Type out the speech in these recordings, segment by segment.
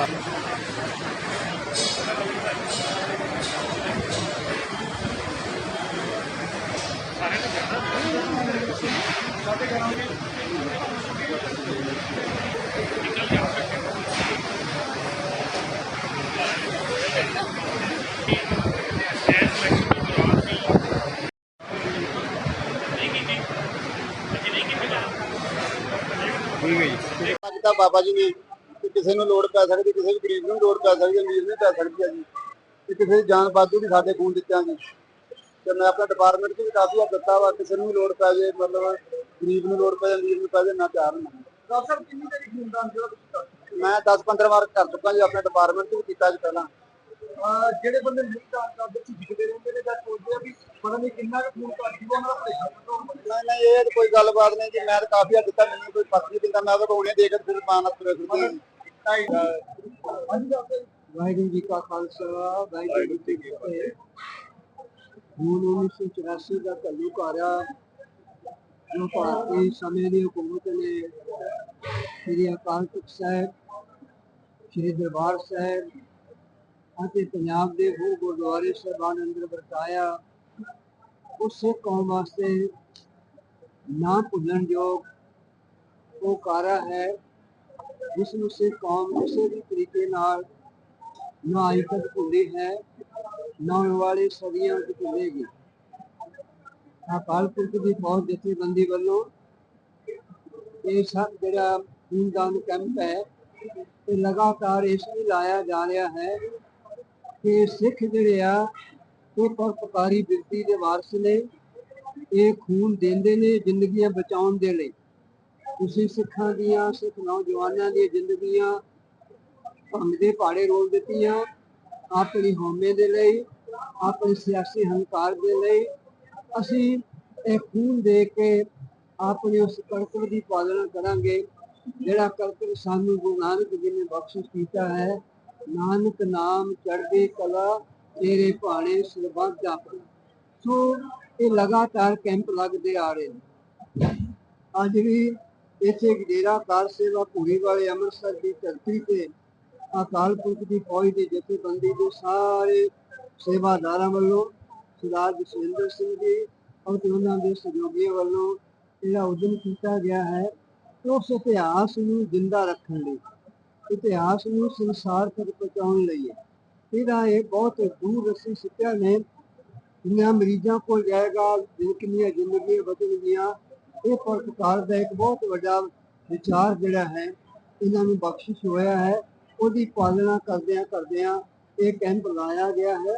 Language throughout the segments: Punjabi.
ਖਾਲਸਾ ਅੱਜ ਤਾਂ ਬਾਬਾ ਜੀ ਨੇ ਕਿ ਕਿਸੇ ਨੂੰ ਲੋੜ ਪੈ ਸਕਦੀ ਕਿਸੇ ਵੀ ਗਰੀਬ ਨੂੰ ਲੋੜ ਪੈ ਸਕਦੀ ਅਮੀਰ ਨੂੰ ਪੈ ਸਕਦੀ ਹੈ ਜੀ। ਤੇ ਕਿਸੇ ਦੀ ਜਾਨ ਬਾਜੂ ਵੀ ਸਾਡੇ ਖੂਨ ਦਿੱਤਿਆਂ ਜੀ। ਤੇ ਮੈਂ ਆਪਣਾ ਡਿਪਾਰਟਮੈਂਟ 'ਚ ਵੀ ਕਾਫੀ ਹੱਥ ਦਿੱਤਾ ਵਾ ਕਿਸੇ ਨੂੰ ਵੀ ਲੋੜ ਪੈ ਜੇ ਮਤਲਬ ਗਰੀਬ ਨੂੰ ਲੋੜ ਪੈ ਜੇ ਅਮੀਰ ਨੂੰ ਪੈ ਜੇ ਨਾ ਚਾਰ ਨਾ ਡਾਕਟਰ ਕਿੰਨੀ ਤੇਰੀ ਖੂਨਦਾਨ ਜਿਹੜਾ ਤੁਸੀਂ ਮੈਂ 10 15 ਵਾਰ ਕਰ ਚੁੱਕਾ ਜੀ ਆਪਣੇ ਡਿਪਾਰਟਮੈਂਟ 'ਚ ਵੀ ਕੀਤਾ ਜੀ ਪਹਿਲਾਂ। ਜਿਹੜੇ ਬੰਦੇ ਨਹੀਂ ਦਾਨ ਕਰਦੇ ਸੀ ਜਿੱਦੇ ਰਹਿੰਦੇ ਨੇ ਤਾਂ ਸੋਚਦੇ ਆ ਵੀ ਪਤਾ ਨਹੀਂ ਕਿੰਨਾ ਕੁ ਖੂਨ ਘੱਟ ਜੂਗਾ ਉਹਨਾਂ ਦਾ ਨਹੀਂ ਨਹੀਂ ਇਹ ਤਾਂ ਕੋਈ ਗੱਲਬਾਤ ਨਹੀਂ ਜੀ ਮੈਂ ਤਾਂ ਕਾਫੀ ਹੱਦ ਤੱਕ ਮੈਨੂੰ ਕੋਈ ਫ਼ਰਕ ਨਹੀਂ ਪੈਂਦਾ ਮੈਂ ਤਾਂ ਹੁਣੇ ਦੇਖ ਕੇ ਫਿਰ ਮਾਨ ਤੁਰੇ ਫਿਰਦੇ ਵਾਹਿਗੁਰੂ ਜੀ ਕਾ ਖਾਲਸਾ ਵਾਹਿਗੁਰੂ ਜੀ ਕੀ ਫਤਿਹ। ਹੁਣ 1984 ਦਾ ਘੱਲੂਘਾਰਾ ਜੋ ਭਾਰਤੀ ਸਮੇਂ ਦੀ ਹਕੂਮਤ ਨੇ ਸ੍ਰੀ ਅਕਾਲ ਤਖਤ ਸਾਹਿਬ ਸ੍ਰੀ ਦਰਬਾਰ ਸਾਹਿਬ ਅਤੇ ਪੰਜਾਬ ਦੇ ਹੋਰ ਗੁਰਦੁਆਰੇ ਸਾਹਿਬਾਨ ਅੰਦਰ ਵਰਤਾਇਆ ਉਸ ਸਿੱਖ ਕੌਮ ਵਾਸਤੇ ਨਾ ਭੁੱਲਣ ਯੋਗ ਉਹ ਕਾਰਾ ਹੈ ਜਿਸ ਨੂੰ ਸਿੱਖ ਕੌਮ ਕਿਸੇ ਵੀ ਤਰੀਕੇ ਨਾਲ ਨਾ ਅਜੇ ਤੱਕ ਭੁੱਲੀ ਹੈ ਨਾ ਆਉਣ ਵਾਲੇ ਸਦੀਆਂ ਤੱਕ ਭੁੱਲੇਗੀ ਅਕਾਲ ਪੁਰਖ ਦੀ ਫੌਜ ਜਥੇਬੰਦੀ ਵੱਲੋਂ ਇਹ ਸਭ ਜਿਹੜਾ ਖੂਨਦਾਨ ਕੈਂਪ ਹੈ ਇਹ ਲਗਾਤਾਰ ਇਸ ਲਈ ਲਾਇਆ ਜਾ ਰਿਹਾ ਹੈ ਕਿ ਸਿੱਖ ਜਿਹੜੇ ਆ, ਉਹ ਪਰਪਕਾਰੀ ਬਿਰਤੀ ਦੇ ਵਾਰਸ ਨੇ। ਇਹ ਖੂਨ ਦਿੰਦੇ ਨੇ ਜ਼ਿੰਦਗੀਆਂ ਬਚਾਉਣ ਦੇ ਲਈ। ਤੁਸੀਂ ਸਿੱਖਾਂ ਦੀਆਂ, ਸਿੱਖ ਨੌਜਵਾਨਾਂ ਦੀਆਂ ਜ਼ਿੰਦਗੀਆਂ ਭੰਗ ਦੇ ਪਾੜੇ ਰੋਲ ਦਿੱਤੀਆਂ, ਆਪਣੀ ਹਉਮੈ ਦੇ ਲਈ, ਆਪਣੇ ਸਿਆਸੀ ਹੰਕਾਰ ਦੇ ਲਈ। ਅਸੀਂ ਇਹ ਖੂਨ ਦੇ ਕੇ ਆਪਣੇ ਉਸ ਕਰਤਵ ਦੀ ਪਾਲਣਾ ਕਰਾਂਗੇ, ਜਿਹੜਾ ਕਰਤਵ ਸਾਨੂੰ ਗੁਰੂ ਨਾਨਕ ਜੀ ਨੇ ਬਖਸ਼ਿਸ਼ ਕੀਤਾ ਹੈ। ਨਾਨਕ ਨਾਮ ਚੜ੍ਹਦੀ ਕਲਾ, ਤੇਰੇ ਭਾਣੇ ਸਰਬੱਤ ਜਾਪਣਾ ਸੋ ਇਹ ਲਗਾਤਾਰ ਕੈਂਪ ਲੱਗਦੇ ਆ ਰਹੇ ਨੇ। ਅੱਜ ਵੀ ਇੱਥੇ ਡੇਰਾ ਕਾਰ ਸੇਵਾ ਪੂਰੀ ਵਾਲੇ ਅੰਮ੍ਰਿਤਸਰ ਦੀ ਧਰਤੀ ਤੇ ਅਕਾਲ ਪੁਰਖ ਦੀ ਫੌਜ ਦੀ ਜਥੇਬੰਦੀ ਦੇ ਸਾਰੇ ਸੇਵਾਦਾਰਾਂ ਵੱਲੋਂ ਸਰਦਾਰ ਜਸਵਿੰਦਰ ਸਿੰਘ ਜੀ ਅਤੇ ਉਹਨਾਂ ਦੇ ਸਹਿਯੋਗੀਆਂ ਵੱਲੋਂ ਜਿਹੜਾ ਉਦਮ ਕੀਤਾ ਗਿਆ ਹੈ, ਉਸ ਇਤਿਹਾਸ ਨੂੰ ਜ਼ਿੰਦਾ ਰੱਖਣ ਲਈ। ਇਤਿਹਾਸ ਨੂੰ ਸੰਸਾਰ ਤੱਕ ਪਹੁੰਚਾਉਣ ਲਈ ਹੈ। ਇਹਦਾ ਇਹ ਬਹੁਤ ਦੂਰ ਰਸੀ ਸਿੱਟਿਆ ਨੇ। ਜਿੰਨਾ ਮਰੀਜ਼ਾਂ ਕੋਲ ਜਾਏਗਾ ਕਿੰਨੀਆਂ ਜ਼ਿੰਦਗੀਆਂ ਬਚਣਗੀਆਂ, ਇਹ ਪਰਕਾਰ ਦਾ ਇੱਕ ਬਹੁਤ ਵੱਡਾ ਵਿਚਾਰ ਜਿਹੜਾ ਹੈ, ਇਹਨਾਂ ਨੂੰ ਬਖਸ਼ਿਸ਼ ਹੋਇਆ ਹੈ। ਉਹਦੀ ਪਾਲਣਾ ਕਰਦਿਆਂ ਕਰਦਿਆਂ ਇਹ ਕੈਂਪ ਲਾਇਆ ਗਿਆ ਹੈ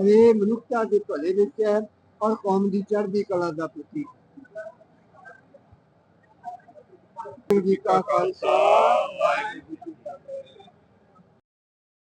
ਇਹ ਮਨੁੱਖਤਾ ਦੇ ਭਲੇ ਵਿੱਚ ਹੈ ਔਰ ਕੌਮ ਦੀ ਚੜ੍ਹਦੀ ਕਲਾ ਦਾ ਪ੍ਰਤੀਕ। ਜੀ ਕਾ ਖਾਲਸਾ, ਵਾਹਿਗੁਰੂ